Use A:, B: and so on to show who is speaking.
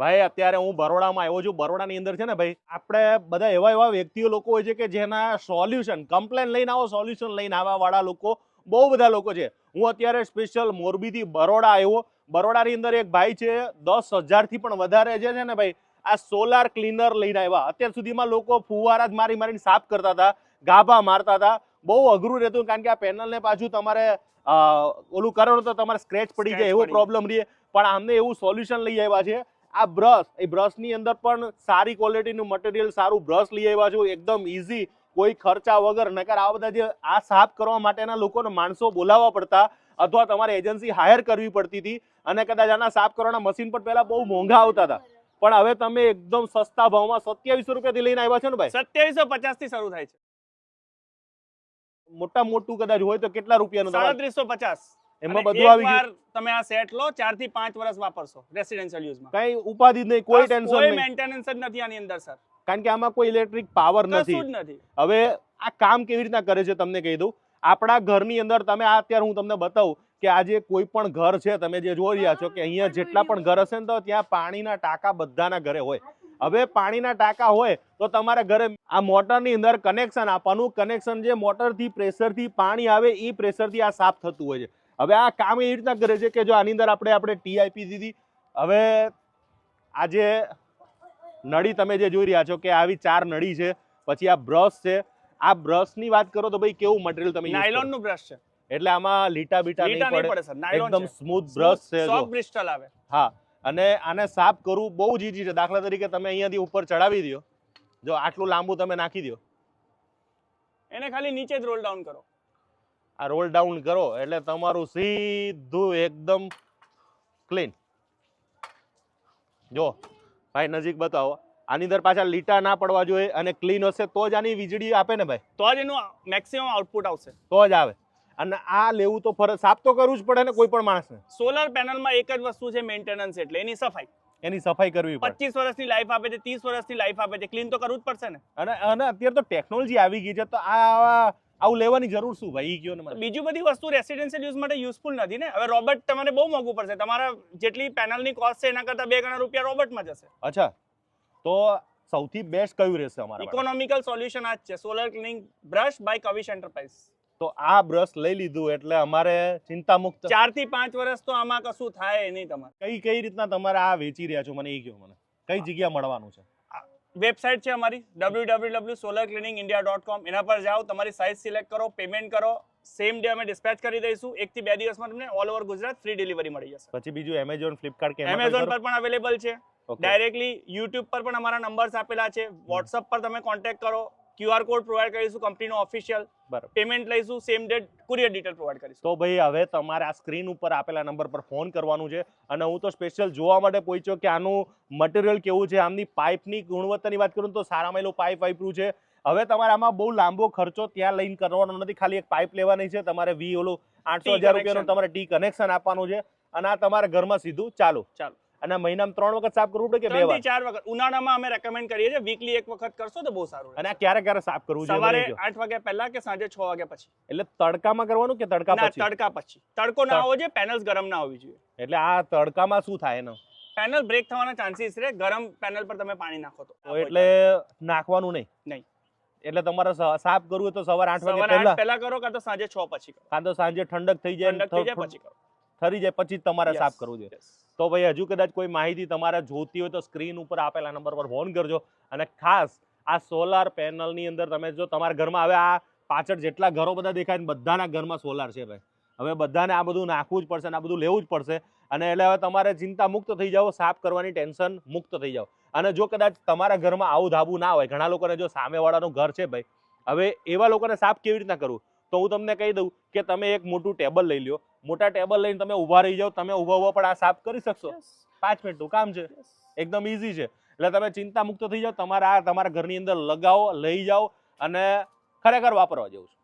A: ભાઈ અત્યારે હું બરોડામાં આવ્યો છું. બરોડાની અંદર છે ને ભાઈ આપણે બધા એવા એવા વ્યક્તિઓ લોકો હોય છે કે જેના સોલ્યુશન કમ્પ્લેન લઈને આવો સોલ્યુશન લઈને આવવા વાળા લોકો બહુ બધા લોકો છે. હું અત્યારે સ્પેશિયલ મોરબીથી બરોડા આવ્યો. બરોડાની અંદર એક ભાઈ છે દસ હજારથી પણ વધારે જે છે ને ભાઈ આ સોલાર ક્લીનર લઈને આવ્યા. અત્યાર સુધીમાં લોકો ફુવારા જ મારી મારીને સાફ કરતા હતા ગાભા મારતા હતા. બહુ અઘરું રહેતું કારણ કે આ પેનલને પાછું તમારે ઓલું કરો તો તમારે સ્ક્રેચ પડી જાય એવો પ્રોબ્લેમ રહે. પણ આમને એવું સોલ્યુશન લઈ આવ્યા છે. આ બ્રશ એ બ્રશની અંદર પણ સારી ક્વોલિટીનું મટીરિયલ સારું બ્રશ લઈ આવ્યા છું. એકદમ ઇઝી કોઈ ખર્ચા વગર. નકર આ બધા જે આ સાફ કરવા માટેના લોકોને માણસો બોલાવવા પડતા અથવા તમારે એજન્સી હાયર કરવી પડતી હતી અને કદાચ આના સાફ કરવાના મશીન પણ પહેલા બહુ મોંઘા આવતા હતા. પણ હવે તમે એકદમ સસ્તા ભાવમાં સત્યાવીસો રૂપિયાથી લઈને આવ્યા છો ને ભાઈ?
B: સત્યાવીસો પચાસથી શરૂ થાય છે.
A: મોટા મોટું કદાચ હોય તો કેટલા રૂપિયાનું
B: સાડત્રીસો પચાસ.
A: એમાં બધું આવી ગયું.
B: તમે આ સેટ લો ચારથી પાંચ વર્ષ વાપરશો રેસિડેન્શિયલ યુઝમાં
A: કઈ ઉપાધિ જ નહીં કોઈ ટેન્શન નહીં કોઈ
B: મેન્ટેનન્સ જ નથી આની અંદર સર
A: કારણ કે આમાં કોઈ ઇલેક્ટ્રિક પાવર નથી.
B: નથી.
A: હવે આ કામ કેવી રીતના કરે છે તમને કહી દઉં. આપણા ઘરની અંદર તમે આ અત્યારે હું તમને બતાવું કે આજે કોઈ પણ ઘર છે તમે જે જોઈ રહ્યા છો કે અહીંયા જેટલા પણ ઘર હશે ને તો ત્યાં પાણીના ટાંકા બધાના ઘરે હોય. હવે પાણીના ટાંકા હોય તો તમારા ઘરે આ મોટરની અંદર કનેક્શન આપવાનું કનેક્શન જે મોટરથી પ્રેશરથી પાણી આવે એ પ્રેશરથી આ સાફ થતું હોય છે. હવે આ કામ એવી રીતના કરે છે કે જો આની અંદર આપણે આપણે ટી આપી દીધી. હવે આ જે નળી તમે જે જોઈ રહ્યા છો કે આવી ચાર નળી છે પછી આ બ્રશ છે. આ બ્રશની વાત કરો તો ભાઈ કેવું મટીરિયલ તમે
B: નાયલોનનું બ્રશ છે.
A: એટલે આમાં લીટા બીટા નહીં પડે. એકદમ સ્મૂથ બ્રશ છે
B: સોફ્ટ ક્રિસ્ટલ આવે.
A: હા અને આને સાફ કરવું બહુ જ ઈઝી છે. દાખલા તરીકે તમે અહીંયાથી ઉપર ચડાવી દો. જો આટલું લાંબુ તમે નાખી દો.
B: એને ખાલી નીચે જ રોલ ડાઉન કરો.
A: આ રોલ ડાઉન કરો એટલે તમારું સીધું એકદમ ક્લીન જો ભાઈ નજીક બતાવો. આની અંદર પાછા લીટા ના પડવા જોઈએ અને ક્લીન હશે તો જ આની વીજળી આપે ને ભાઈ?
B: તો જ એનું મેક્સિમમ આઉટપુટ આવશે.
A: તો જ આવે. અને આ લેવું તો ફરજ સાફ તો કરવું જ પડે ને કોઈ પણ માણસને.
B: સોલર પેનલમાં એક જ વસ્તુ છે મેન્ટેનન્સ એટલે એની સફાઈ.
A: એની સફાઈ કરવી
B: પચીસ વર્ષની લાઈફ આપે છે ત્રીસ વર્ષની લાઈફ આપે છે ક્લીન તો કરવું જ પડશે ને.
A: અને અને અત્યારે તો ટેકનોલોજી આવી ગઈ છે તો આ આવા- લેવાની જરૂર શું ભાઈ? કયો ને
B: બીજું બધી વસ્તુ રેસિડેન્શિયલ યુઝ માટે યુઝફુલ નથી ને. હવે રોબોટ તમારે બહુ મોંઘું પડશે. તમારા જેટલી પેનલની કોસ્ટ છે એના કરતાં બે ગણા રૂપિયા રોબોટમાં જશે.
A: અચ્છા. તો સૌથી બેસ્ટ કયું રહેશે અમારા
B: ઇકોનોમિકલ સોલ્યુશન આ જ છે. Solar cleaning brush by Kavish enterprise
A: તો આ બ્રશ લઈ લીધું એટલે અમારે ચિંતા મુક્ત
B: ચારથી પાંચ વર્ષ તો આમાં કશું થાય નહીં તમારે.
A: કઈ કઈ રીતના તમારે આ વેચી રહ્યા છો? મને એ કહો મને. કઈ જગ્યા મળવાનું છે?
B: વેબસાઇટ છે અમારી W solar cleaning India dot com એના પર જાઓ તમારી સાઇઝ સિલેક્ટ કરો પેમેન્ટ કરો સેમ ડે અમે ડિસ્પેચ કરી દઈશું. એક થી બે દિવસમાં તમને all over Gujarat free delivery મળી જશે.
A: પછી બીજું એમેઝોન ફ્લિપકાર્ટ કે
B: એમેઝોન પર પણ અવેલેબલ છે. ડાયરેક્ટલી યુટ્યુબ પર પણ અમારા નંબર્સ આપેલા છે. વોટ્સઅપ પર તમે કોન્ટેક્ટ કરો. ક્યુઆર કોડ પ્રોવાઈડ કરીશું કંપનીનો ઓફિશિયલ
A: બરાબર.
B: પેમેન્ટ લઈશું same date courier detail provide કરીશું.
A: તો ભાઈ હવે તમારે આ સ્ક્રીન ઉપર આપેલા નંબર પર ફોન કરવાનું છે અને હું તો સ્પેશિયલ જોવા માટે પહોંચ્યો કે આનું મટીરિયલ કેવું છે આમની પાઇપની ગુણવત્તાની વાત કરું તો સારામાં એલું પાઇપ વાપર્યું છે. હવે તમારે આમાં બહુ લાંબો ખર્ચો ત્યાં લઈને કરવાનો નથી ખાલી એક પાઇપ લેવાની છે તમારે વી ઓલું આઠસો હજાર રૂપિયાનું તમારે ટી કનેક્શન આપવાનું છે અને આ તમારા ઘરમાં સીધું ચાલુ.
B: ચાલો.
A: અને મહિનામાં ત્રણ વખત સાફ કરવું પડે કે બે વાર?
B: ચાર વખત. ઉનાળામાં અમે રેકમેન્ડ કરીએ છીએ વીકલી એક વખત કરશો તો બહુ સારું
A: અને ક્યારે ક્યારે સાફ કરવું
B: સવારે આઠ વાગ્યા પહેલા કે સાંજે છ વાગ્યા પછી?
A: એટલે તડકામાં કરવાનું કે તડકા પછી?
B: તડકા પછી. તડકો ના હોવો જોઈએ પેનલ્સ ગરમ ના હોવી જોઈએ.
A: એટલે આ તડકામાં શું થાય એનો?
B: પેનલ બ્રેક થવાના ચાન્સીસ રહે ગરમ પેનલ પર તમે પાણી નાખો તો.
A: એટલે નાખવાનું નહીં?
B: નહીં.
A: એટલે તમારે સાફ કરવું હોય તો સવારે આઠ વાગે પહેલા?
B: પહેલા કરો કાં તો સાંજે છ પછી
A: કાં તો સાંજે ઠંડક થઈ જાય
B: ઠંડક થઈ જાય પછી કરો.
A: ઠરી જાય પછી તમારે સાફ કરવું જોઈએ. તો ભાઈ હજુ કદાચ કોઈ માહિતી તમારે જોતી હોય તો સ્ક્રીન ઉપર આપેલા નંબર પર ફોન કરજો. અને ખાસ આ સોલાર પેનલની અંદર તમે જો તમારા ઘરમાં હવે આ પાછળ જેટલા ઘરો બધા દેખાય ને બધાના ઘરમાં સોલાર છે ભાઈ. હવે બધાને આ બધું નાખવું જ પડશે ને આ બધું લેવું જ પડશે. અને એટલે હવે તમારે ચિંતા મુક્ત થઈ જાઓ સાફ કરવાની ટેન્શન મુક્ત થઈ જાઓ. અને જો કદાચ તમારા ઘરમાં આવું ધાબું ના હોય ઘણા લોકોને જો સામેવાળાનું ઘર છે ભાઈ હવે એવા લોકોને સાફ કેવી રીતના કરવું? તો હું તમને કહી દઉં કે તમે એક મોટું ટેબલ લઈ લ્યો. મોટા ટેબલ લઈને તમે ઊભા રહી જાઓ તમે ઊભા ઊભા પણ આ સાફ કરી શકશો. પાંચ મિનિટનું કામ છે. એકદમ ઈઝી છે. એટલે તમે ચિંતા મુક્ત થઈ જાઓ તમારા આ તમારા ઘરની અંદર લગાવો લઈ જાઓ અને ખરેખર વાપરવા જેવું છે.